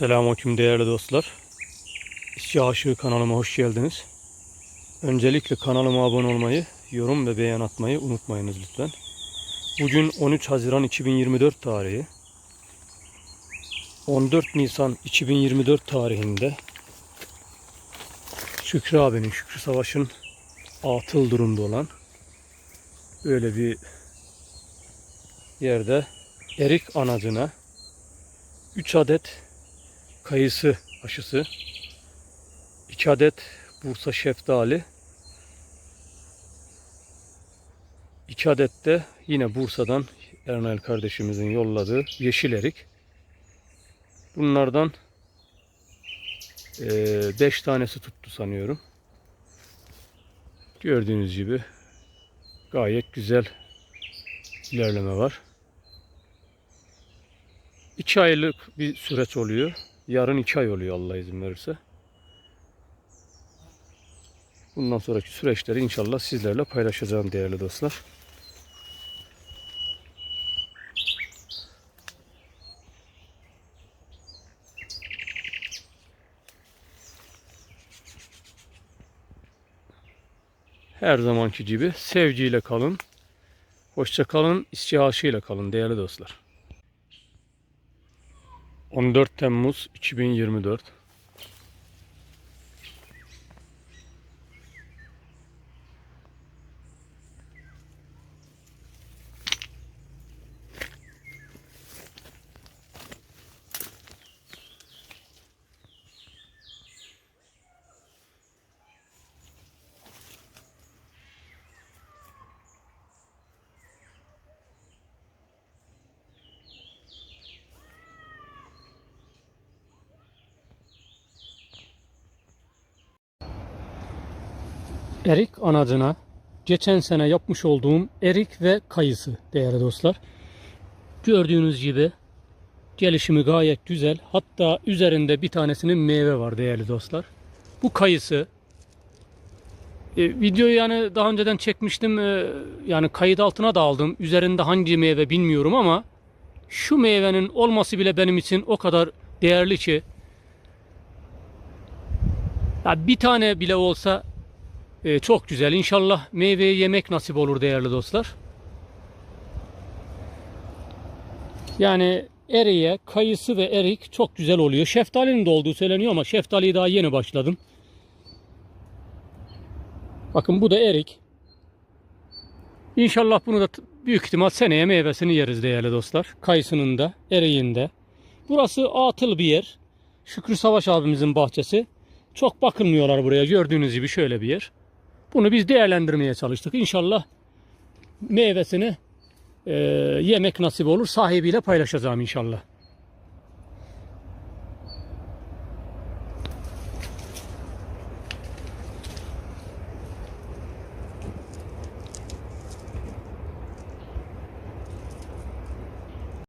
Selamünaleyküm değerli dostlar. İşçi Aşığı kanalıma hoş geldiniz. Öncelikle kanalıma abone olmayı, yorum ve beğen atmayı unutmayınız lütfen. Bugün 13 Haziran 2024 tarihi. 14 Nisan 2024 tarihinde Şükrü abinin, Şükrü Savaş'ın atıl durumda olan böyle bir yerde erik anacına 3 adet kayısı aşısı, 2 adet Bursa şeftali, 2 adet de yine Bursa'dan Ernel kardeşimizin yolladığı yeşil erik. Bunlardan 5 tanesi tuttu sanıyorum. Gördüğünüz gibi gayet güzel ilerleme var. 2 aylık bir süreç oluyor. Yarın 2 ay oluyor Allah izin verirse. Bundan sonraki süreçleri inşallah sizlerle paylaşacağım değerli dostlar. Her zamanki gibi sevgiyle kalın. Hoşça kalın, istihaşıyla kalın değerli dostlar. 14 Temmuz 2024 Erik anacına geçen sene yapmış olduğum erik ve kayısı değerli dostlar. Gördüğünüz gibi gelişimi gayet güzel. Hatta üzerinde bir tanesinin meyve var değerli dostlar. Bu kayısı e, videoyu yani daha önceden çekmiştim. E, yani kayıt altına da aldım. Üzerinde hangi meyve bilmiyorum ama şu meyvenin olması bile benim için o kadar değerli ki ya bir tane bile olsa ee, çok güzel. İnşallah meyveyi yemek nasip olur değerli dostlar. Yani eriye, kayısı ve erik çok güzel oluyor. Şeftalinin de olduğu söyleniyor ama şeftaliyi daha yeni başladım. Bakın bu da erik. İnşallah bunu da büyük ihtimal seneye meyvesini yeriz değerli dostlar. Kayısının da, eriğin de. Burası atıl bir yer. Şükrü Savaş abimizin bahçesi. Çok bakılmıyorlar buraya. Gördüğünüz gibi şöyle bir yer. Bunu biz değerlendirmeye çalıştık. İnşallah meyvesini e, yemek nasip olur. Sahibiyle paylaşacağım inşallah.